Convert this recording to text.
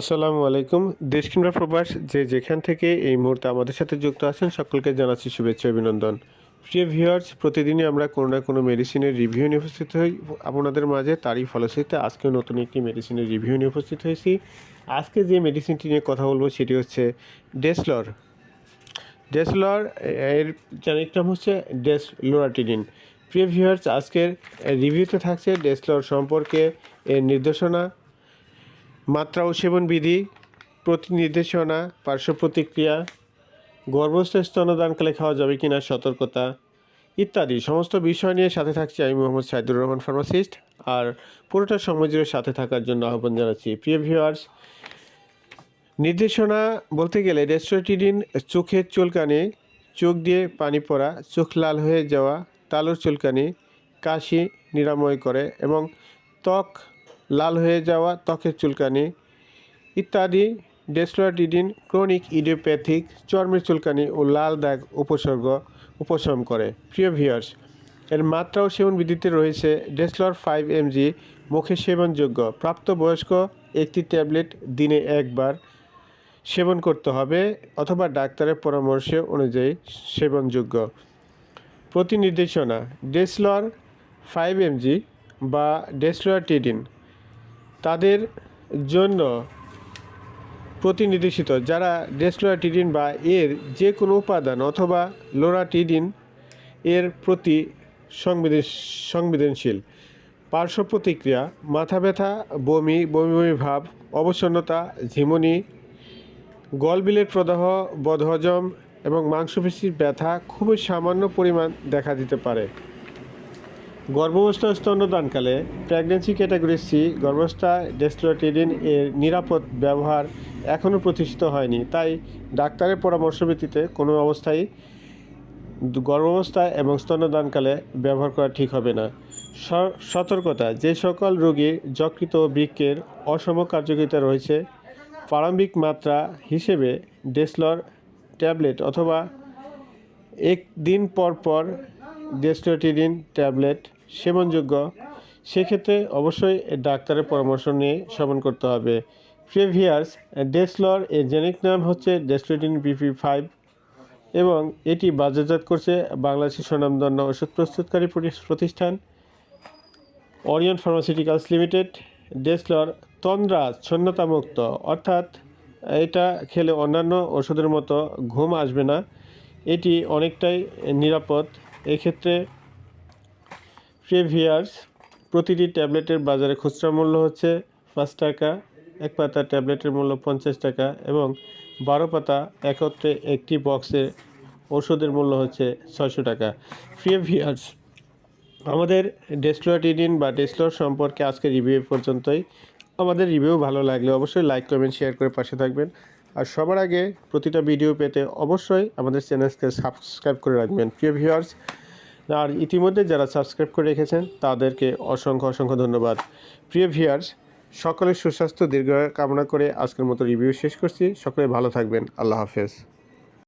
আসসালামু আলাইকুম। দেশ কিংবা প্রবাস, যে যেখান থেকে এই মুহূর্তে আমাদের সাথে যুক্ত আছেন, সকলকে জানাচ্ছি শুভেচ্ছা, অভিনন্দন। প্রিয় ভিউয়ার্স, প্রতিদিনই আমরা কোনো না কোনো মেডিসিনের রিভিউ নিয়ে উপস্থিত হই। আপনাদের মাঝে তারই ফলশ্রুতিতে আজকেও নতুন একটি মেডিসিনের রিভিউ নিয়ে উপস্থিত হয়েছি। আজকে যে মেডিসিনটি নিয়ে কথা বলব, সেটি হচ্ছে ডেসলর। ডেসলর, এর জেনিক নাম হচ্ছে ডেস লোরাটিডিন প্রিয় ভিউয়ার্স, আজকের রিভিউতে থাকছে ডেসলর সম্পর্কে এর নির্দেশনা মাত্রা ও সেবন বিধি প্রতি নির্দেশনা পার্শ্ব প্রতিক্রিয়া, গর্ভস্থ স্তনদানকালে খাওয়া যাবে কিনা, সতর্কতা ইত্যাদি। সমস্ত বিষয় নিয়ে সাথে থাকছি আমি মোহাম্মদ সাইদুর রহমান, ফার্মাসিস্ট। আর পুরোটা সময় জুড়ে সাথে থাকার জন্য আহ্বান জানাচ্ছি। প্রিয় ভিউয়ার্স, নির্দেশনা বলতে গেলে রেস্টোটিডিন চোখের চুলকানি, চোখ দিয়ে পানি পড়া, চোখ লাল হয়ে যাওয়া, তালুর চুলকানি, কাশি নিরাময় করে এবং ত্বক লাল হয়ে যাওয়া ত্বকের চুলকানি ইত্যাদি ডেসলোয়াটিডিন ক্রনিক ইডিওপ্যাথিক চর্মের চুলকানি ও লাল দাগ উপসর্গ উপশম করে। প্রিয় ভিয়ার্স এর মাত্রা ও সেবন বিধিতে রয়েছে ডেসলর ফাইভ এমজি মুখে সেবনযোগ্য। প্রাপ্তবয়স্ক একটি ট্যাবলেট দিনে একবার সেবন করতে হবে অথবা ডাক্তারের পরামর্শ অনুযায়ী সেবনযোগ্য। প্রতিনির্দেশনা, ডেসলর ফাইভ এমজি বা ডেসলোয়াটিডিন তাদের জন্য প্রতিনির্দেশিত যারা ডেসলোরাটিডিন বা এর যে কোনো উপাদান অথবা লোরাটিডিন এর প্রতি সংবেদনশীল। পার্শ্ব প্রতিক্রিয়া, মাথা ব্যথা, বমি বমি বমি ভাব, অবসন্নতা, ঝিমুনি, গলবিলের প্রদাহ, বদহজম এবং মাংসপেশির ব্যথা খুবই সামান্য পরিমাণ দেখা দিতে পারে। গর্ভাবস্থা স্তন্যদানকালে প্রেগনেন্সি ক্যাটাগরি সি গর্ভাবস্থা ডেস্টোটিডিন এর নিরাপদ ব্যবহার এখনও প্রতিষ্ঠিত হয়নি। তাই ডাক্তারের পরামর্শ ভিত্তিতে কোনো অবস্থায় গর্ভাবস্থা এবং স্তন্যদানকালে ব্যবহার করা ঠিক হবে না। সতর্কতা, যে সকল রোগীর যকৃত ও বৃক্কের অসম কার্যকারিতা রয়েছে, প্রারম্ভিক মাত্রা হিসেবে ডেসলর ট্যাবলেট অথবা একদিন পর পর ডেস্টোটিডিন ট্যাবলেট সেবনযোগ্য। সেক্ষেত্রে অবশ্যই ডাক্তারের পরামর্শ নিয়ে সেবন করতে হবে। প্রিভিয়ার্স ডেসলর এর জেনিক নাম হচ্ছে ডেস্টোটিন বিপি ফাইভ এবং এটি বাজারজাত করছে বাংলাদেশের স্বনামধন্য ওষুধ প্রস্তুতকারী প্রতিষ্ঠান অরিয়ন ফার্মাসিউটিক্যালস লিমিটেড। ডেসলর তন্দ্রা ছন্নতামুক্ত। অর্থাৎ এটা খেলে অন্যান্য ওষুধের মতো ঘুম আসবে না। এটি অনেকটাই নিরাপদ। এক্ষেত্রে প্রেভিয়ার্স প্রতিটি ট্যাবলেটের বাজারে খুচরা মূল্য হচ্ছে পাঁচ টাকা, এক পাতা ট্যাবলেটের মূল্য পঞ্চাশ টাকা এবং বারো পাতা একত্রে একটি বক্সের ওষুধের মূল্য হচ্ছে ছয়শো টাকা। প্রিভিয়ার্স আমাদের ডেসলোয়াটিডিন বা ডেসলোর সম্পর্কে আজকে রিভিউ পর্যন্তই। আমাদের রিভিউ ভালো লাগলে অবশ্যই লাইক কমেন্ট শেয়ার করে পাশে থাকবেন। আর সবার আগে প্রতিটা ভিডিও পেতে অবশ্যই আমাদের চ্যানেলকে সাবস্ক্রাইব করে রাখবেন। প্রিয় ভিউয়ার্স আর ইতিমধ্যে যারা সাবস্ক্রাইব করে রেখেছেন, তাদেরকে অসংখ্য অসংখ্য ধন্যবাদ। প্রিয় ভিউয়ার্স, সকলের সুস্বাস্থ্য, দীর্ঘ কামনা করে আজকের মতো রিভিউ শেষ করছি। সকলে ভালো থাকবেন। আল্লাহ হাফেজ।